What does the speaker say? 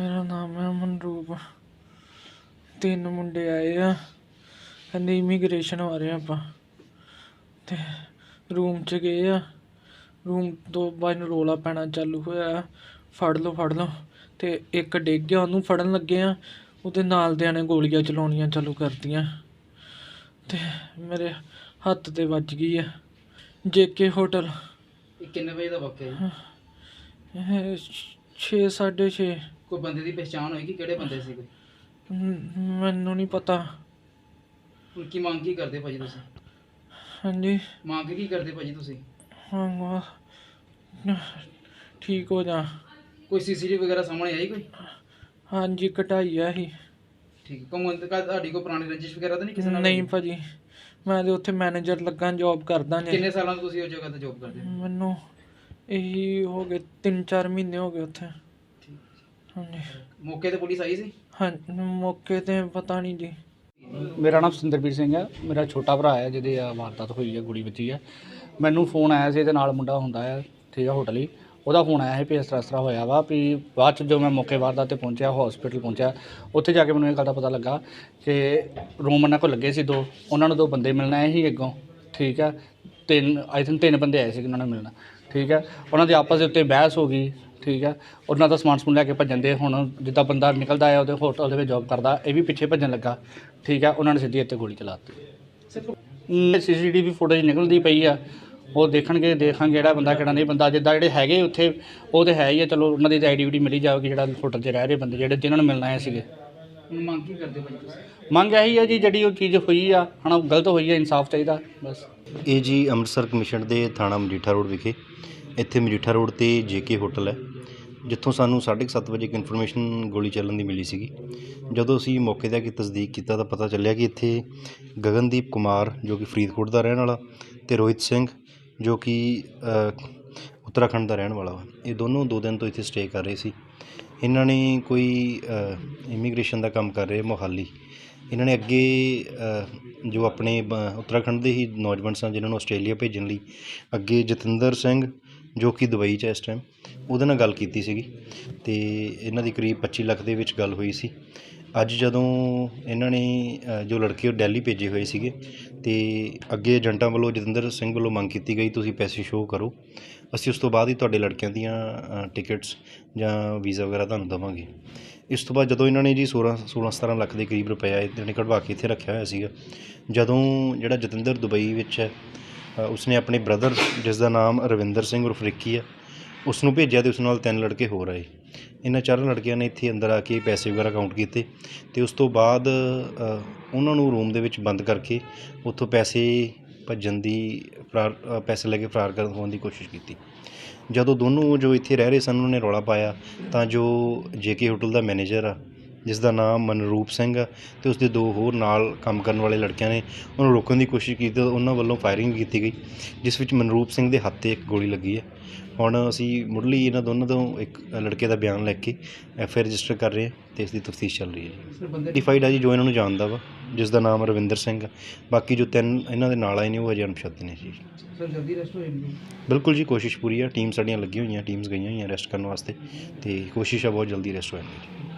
ਮੇਰਾ ਨਾਮ ਹੈ ਮਨਰੂਪ। ਤਿੰਨ ਮੁੰਡੇ ਆਏ ਆ। ਕਹਿੰਦੇ ਇਮੀਗ੍ਰੇਸ਼ਨ ਆ ਰਹੇ ਆਪਾਂ। ਤੇ ਰੂਮ 'ਚ ਗਏ ਆ। ਰੂਮ ਤੋਂ ਬਾਅਦ ਨੂੰ ਰੋਲਾ ਪੈਣਾ ਚਾਲੂ ਹੋਇਆ। ਫੜ ਲਓ ਫੜ ਲਓ। ਤੇ ਇੱਕ ਡਿੱਗ ਗਿਆ ਉਹਨੂੰ ਫੜਨ ਲੱਗੇ ਆ। ਉਹਦੇ ਨਾਲ ਦਿਆਂ ਨੇ ਗੋਲੀਆਂ ਚਲਾਉਣੀਆਂ ਚਾਲੂ ਕਰਤੀਆਂ। ਤੇ ਮੇਰੇ ਹੱਥ ਤੇ ਵੱਜ ਗਈ ਆ। JK hotel. ਇਹ ਕਿੰਨੇ ਵਜੇ ਦਾ ਵਾਕਿਆ ਜੀ? ਇਹ 6 6:30 ਕੋਈ ਬੰਦੇ ਦੀ ਪਛਾਣ ਹੋਈ ਕਿ ਕਿਹੜੇ ਬੰਦੇ ਸੀ ਕੋਈ? ਮੈਨੂੰ ਨਹੀਂ ਪਤਾ। ਹੁਣ ਕੀ ਮੰਗ ਕੀ ਕਰਦੇ ਭਾਜੀ ਤੁਸੀਂ? ਹਾਂਜੀ। ਮੰਗ ਕੀ ਕਰਦੇ ਭਾਜੀ ਤੁਸੀਂ? ਹਾਂ ਠੀਕ ਹੋ ਜਾ। ਕੋਈ ਸੀਸੀਟੀਵੀ ਵਗੈਰਾ ਸਾਹਮਣੇ ਆਈ ਕੋਈ? ਹਾਂਜੀ ਕਟਾਈ ਆ ਹੀ ਠੀਕ ਕਮਨ ਤੇ ਤੁਹਾਡੀ ਕੋਈ ਪੁਰਾਣੀ ਰੰਜਿਸ਼ ਵਗੈਰਾ ਤਾਂ ਨਹੀਂ ਕਿਸੇ ਨਾਲ? ਨਹੀਂ? ਭਾਜੀ ਮੈਂ ਤੇ ਉੱਥੇ ਮੈਨੇਜਰ ਲੱਗਾ ਜੌਬ ਕਰਦਾ ਜੀ। ਕਿੰਨੇ ਸਾਲਾਂ ਤੋਂ ਤੁਸੀਂ ਉਸ ਜਗ੍ਹਾ ਤੇ ਜੌਬ ਕਰਦੇ ਹੋ? ਮੈਨੂੰ ਇਹੀ ਹੋ ਗਏ 3-4 ਮਹੀਨੇ ਹੋ ਗਏ ਉੱਥੇ। ਹਾਂਜੀ। ਮੌਕੇ ਤੇ ਪੁਲਿਸ ਆਈ ਸੀ? ਹਾਂ ਮੌਕੇ ਤੇ ਪਤਾ ਨਹੀਂ ਜੀ। ਮੇਰਾ ਨਾਮ ਸਿੰਦਰਬੀਰ ਸਿੰਘ ਹੈ। ਮੇਰਾ ਛੋਟਾ ਭਰਾ ਹੈ ਜਿਹਦੇ ਆ ਵਾਰਦਾਤ ਹੋਈ ਹੈ ਗੁੜੀ ਵੱਜੀ ਹੈ। ਮੈਨੂੰ ਫੋਨ ਆਇਆ ਸੀ ਇਹਦੇ ਨਾਲ ਮੁੰਡਾ ਹੁੰਦਾ ਹੈ ਠੀਕ ਹੈ ਹੋਟਲ ਹੀ। ਉਹਦਾ ਫੋਨ ਆਇਆ ਸੀ ਵੀ ਇਸ ਤਰ੍ਹਾਂ ਇਸ ਤਰ੍ਹਾਂ ਹੋਇਆ ਵਾ ਵੀ ਬਾਅਦ ਚ ਜੋ ਮੈਂ ਮੌਕੇ ਵਾਰਦਾਤ ਤੇ ਪਹੁੰਚਿਆ ਹਸਪੀਟਲ ਪਹੁੰਚਿਆ ਉੱਥੇ ਜਾ ਕੇ ਮੈਨੂੰ ਇਹ ਗੱਲ ਦਾ ਪਤਾ ਲੱਗਾ ਕਿ ਰੂਮ ਉਹਨਾਂ ਕੋਲ ਲੱਗੇ ਸੀ ਦੋ। ਉਹਨਾਂ ਨੂੰ ਦੋ ਬੰਦੇ ਮਿਲਣ ਆਏ ਸੀ ਅੱਗੋਂ ਠੀਕ ਹੈ। ਤਿੰਨ ਆਈ ਥਿੰਕ ਤਿੰਨ ਬੰਦੇ ਆਏ ਸੀ ਉਹਨਾਂ ਨੂੰ ਮਿਲਣਾ। ਠੀਕ ਹੈ। ਉਹਨਾਂ ਦੇ ਆਪਸ ਦੇ ਉੱਤੇ ਬਹਿਸ ਹੋ ਗਈ। ਠੀਕ ਹੈ। ਉਹਨਾਂ ਦਾ ਸਮਾਨ ਸਮੂਨ ਲੈ ਕੇ ਭੱਜਣ ਦੇ ਹੁਣ ਜਿੱਦਾਂ ਬੰਦਾ ਨਿਕਲਦਾ ਹੈ ਉਹਦੇ ਹੋਟਲ ਦੇ ਵਿੱਚ ਜੌਬ ਕਰਦਾ ਇਹ ਵੀ ਪਿੱਛੇ ਭੱਜਣ ਲੱਗਾ। ਠੀਕ ਹੈ ਉਹਨਾਂ ਨੇ ਸਿੱਧੀ ਇੱਥੇ ਗੋਲੀ ਚਲਾ ਦਿੱਤੀ। ਸੀਸੀਟੀਵੀ ਫੁਟੇਜ ਨਿਕਲਦੀ ਪਈ ਆ। ਉਹ ਦੇਖਣਗੇ ਦੇਖਾਂਗੇ ਕਿਹੜਾ ਬੰਦਾ ਕਿਹੜਾ ਨਹੀਂ ਬੰਦਾ ਜਿੱਦਾਂ ਜਿਹੜੇ ਹੈਗੇ ਉੱਥੇ ਉਹ ਤੇ ਹੈ ਹੀ ਆ। ਚਲੋ ਉਹਨਾਂ ਦੀ ਤਾਂ ਆਈਡੀ ਵੀ ਮਿਲੀ ਜਾਵੇਗੀ ਜਿਹੜਾ ਹੋਟਲ 'ਚ ਰਹਿ ਰਹੇ ਬੰਦੇ ਜਿਹੜੇ ਜਿਨ੍ਹਾਂ ਨੂੰ ਮਿਲਣਾ ਆਏ ਸੀਗੇ। ਮੰਗ ਕੀ ਕਰਦੇ ਮੰਗ ਇਹੀ ਆ ਜੀ ਜਿਹੜੀ ਉਹ ਚੀਜ਼ ਹੋਈ ਆ ਹਨਾ ਉਹ ਗਲਤ ਹੋਈ ਆ ਇਨਸਾਫ ਚਾਹੀਦਾ ਬਸ। ਇਹ ਜੀ ਅੰਮ੍ਰਿਤਸਰ ਕਮਿਸ਼ਨ ਦੇ ਥਾਣਾ ਮਜੀਠਾ ਰੋਡ ਵਿਖੇ। ਇੱਥੇ ਮਜੀਠਾ ਰੋਡ ਤੇ ਜੇਕੇ ਹੋਟਲ ਹੈ। ਜਿੱਥੋਂ ਸਾਨੂੰ 7:30 ਵਜੇ ਇੱਕ ਇਨਫੋਰਮੇਸ਼ਨ ਗੋਲੀ ਚੱਲਣ ਦੀ ਮਿਲੀ ਸੀਗੀ। ਜਦੋਂ ਅਸੀਂ ਮੌਕੇ ਤੇ ਆ ਕੇ ਤਸਦੀਕ ਕੀਤਾ ਤਾਂ ਪਤਾ ਚੱਲਿਆ ਕਿ ਇੱਥੇ ਗਗਨਦੀਪ ਕੁਮਾਰ, ਜੋ ਕਿ ਫਰੀਦਕੋਟ ਦਾ ਰਹਿਣ ਵਾਲਾ ਅਤੇ ਰੋਹਿਤ ਸਿੰਘ, ਜੋ ਕਿ ਉੱਤਰਾਖੰਡ ਦਾ ਰਹਿਣ ਵਾਲਾ ਵਾ, ਇਹ ਦੋਨੋਂ ਦੋ ਦਿਨ ਤੋਂ ਇੱਥੇ ਸਟੇ ਕਰ ਰਹੇ ਸੀ। ਇਹਨਾਂ ਨੇ ਕੋਈ ਇਮੀਗ੍ਰੇਸ਼ਨ ਦਾ ਕੰਮ ਕਰ ਰਹੇ ਮੋਹਾਲੀ। ਇਹਨਾਂ ਨੇ ਅੱਗੇ ਜੋ ਆਪਣੇ ਉੱਤਰਾਖੰਡ ਦੇ ਹੀ ਨੌਜਵਾਨ ਸਨ ਜਿਨ੍ਹਾਂ ਨੂੰ ਆਸਟ੍ਰੇਲੀਆ ਭੇਜਣ ਲਈ, ਅੱਗੇ ਜਤਿੰਦਰ ਸਿੰਘ ਜੋ ਕਿ ਦੁਬਈ 'ਚ ਹੈ ਇਸ ਟਾਈਮ ਉਹਦੇ ਨਾਲ ਗੱਲ ਕੀਤੀ ਸੀਗੀ ਅਤੇ ਇਹਨਾਂ ਦੀ ਕਰੀਬ 25 ਲੱਖ ਦੇ ਵਿੱਚ ਗੱਲ ਹੋਈ ਸੀ। ਅੱਜ ਜਦੋਂ ਇਹਨਾਂ ਨੇ ਜੋ ਲੜਕੇ ਉਹ ਦਿੱਲੀ ਭੇਜੇ ਹੋਏ ਸੀਗੇ ਅਤੇ ਅੱਗੇ ਏਜੰਟਾਂ ਵੱਲੋਂ ਜਤਿੰਦਰ ਸਿੰਘ ਵੱਲੋਂ ਮੰਗ ਕੀਤੀ ਗਈ, ਤੁਸੀਂ ਪੈਸੇ ਸ਼ੋਅ ਕਰੋ। ਅਸੀਂ ਉਸ ਤੋਂ ਬਾਅਦ ਹੀ ਤੁਹਾਡੇ ਲੜਕਿਆਂ ਦੀਆਂ ਟਿਕਟਸ ਜਾਂ ਵੀਜ਼ਾ ਵਗੈਰਾ ਤੁਹਾਨੂੰ ਦੇਵਾਂਗੇ। ਇਸ ਤੋਂ ਬਾਅਦ ਜਦੋਂ ਇਹਨਾਂ ਨੇ ਜੀ 16 16 17 ਲੱਖ ਦੇ ਕਰੀਬ ਰੁਪਇਆ ਇਹਨਾਂ ਨੇ ਕਢਵਾ ਕੇ ਇੱਥੇ ਰੱਖਿਆ ਹੋਇਆ ਸੀਗਾ, ਜਦੋਂ ਜਿਹੜਾ ਜਤਿੰਦਰ ਦੁਬਈ ਵਿੱਚ ਹੈ ਉਸਨੇ ਆਪਣੇ ਬ੍ਰਦਰ ਜਿਸ ਦਾ ਨਾਮ ਰਵਿੰਦਰ ਸਿੰਘ ਉਰਫ ਰਿੱਕੀ ਹੈ ਉਸ ਨੂੰ ਭੇਜਿਆ ਤੇ ਉਸ ਨਾਲ ਤਿੰਨ ਲੜਕੇ ਹੋਰ ਆਏ। ਇਹਨਾਂ ਚਾਰਾਂ ਲੜਕਿਆਂ ਨੇ ਇੱਥੇ ਅੰਦਰ ਆ ਕੇ ਪੈਸੇ ਵਗੈਰਾ ਕਾਊਂਟ ਕੀਤੇ ਤੇ ਉਸ ਤੋਂ ਬਾਅਦ ਉਹਨਾਂ ਨੂੰ ਰੂਮ ਦੇ ਵਿੱਚ ਬੰਦ ਕਰਕੇ ਉੱਥੋਂ ਪੈਸੇ ਭੱਜਣ ਦੀ ਫਰਾਰ ਪੈਸੇ ਲੈ ਕੇ ਫਰਾਰ ਕਰਨ ਹੋਣ ਦੀ ਕੋਸ਼ਿਸ਼ ਕੀਤੀ। ਜਦੋਂ ਦੋਨੋਂ ਜੋ ਇੱਥੇ ਰਹਿ ਰਹੇ ਸਨ, ਉਹਨਾਂ ਨੇ ਰੌਲਾ ਪਾਇਆ ਤਾਂ ਜੋ ਜੇਕੇ ਹੋਟਲ ਦਾ ਮੈਨੇਜਰ ਆ ਜਿਸ ਦਾ ਨਾਮ ਮਨਰੂਪ ਸਿੰਘ ਆ ਤੇ ਉਸਦੇ ਦੋ ਹੋਰ ਨਾਲ ਕੰਮ ਕਰਨ ਵਾਲੇ ਲੜਕਿਆਂ ਨੇ। ਉਹਨੂੰ ਰੋਕਣ ਦੀ ਕੋਸ਼ਿਸ਼ ਕੀਤੀ ਤਾਂ ਉਹਨਾਂ ਵੱਲੋਂ ਫਾਇਰਿੰਗ ਕੀਤੀ ਗਈ ਜਿਸ ਵਿੱਚ ਮਨਰੂਪ ਸਿੰਘ ਦੇ ਹੱਥ ਤੇ ਇੱਕ ਗੋਲੀ ਲੱਗੀ ਹੈ। ਹੁਣ ਅਸੀਂ ਮੁੱਢਲੀ ਇਹਨਾਂ ਦੋਨਾਂ ਤੋਂ ਇੱਕ ਲੜਕੇ ਦਾ ਬਿਆਨ ਲੈ ਕੇ ਐਫ ਆਈ ਰਜਿਸਟਰ ਕਰ ਰਹੇ ਹਾਂ ਤੇ ਇਸ ਦੀ ਤਫਤੀਸ਼ ਚੱਲ ਰਹੀ ਹੈ ਜੀ। ਡਿਫਾਈਡ ਹੈ ਜੀ ਜੋ ਇਹਨਾਂ ਨੂੰ ਜਾਣਦਾ ਵਾ ਜਿਸ ਦਾ ਨਾਮ ਰਵਿੰਦਰ ਸਿੰਘ ਆ। ਬਾਕੀ ਜੋ ਤਿੰਨ ਇਹਨਾਂ ਦੇ ਨਾਲ ਆਏ ਨੇ ਉਹ ਅਜੇ ਅਣਪਛਾਤੇ ਨੇ ਜੀ। ਸਰ ਜਲਦੀ ਰੈਸਟ ਹੋ ਜਾਣਗੇ। ਬਿਲਕੁਲ ਜੀ ਕੋਸ਼ਿਸ਼ ਪੂਰੀ ਆ। ਟੀਮ ਸਾਡੀਆਂ ਲੱਗੀਆਂ ਹੋਈਆਂ ਟੀਮਸ ਗਈਆਂ ਹੋਈਆਂ ਰੈਸਟ ਕਰਨ ਵਾਸਤੇ ਤੇ ਕੋਸ਼ਿਸ਼ ਆ ਬਹੁਤ ਜਲਦੀ ਰੈਸਟ ਹੋ ਜਾਣਗੇ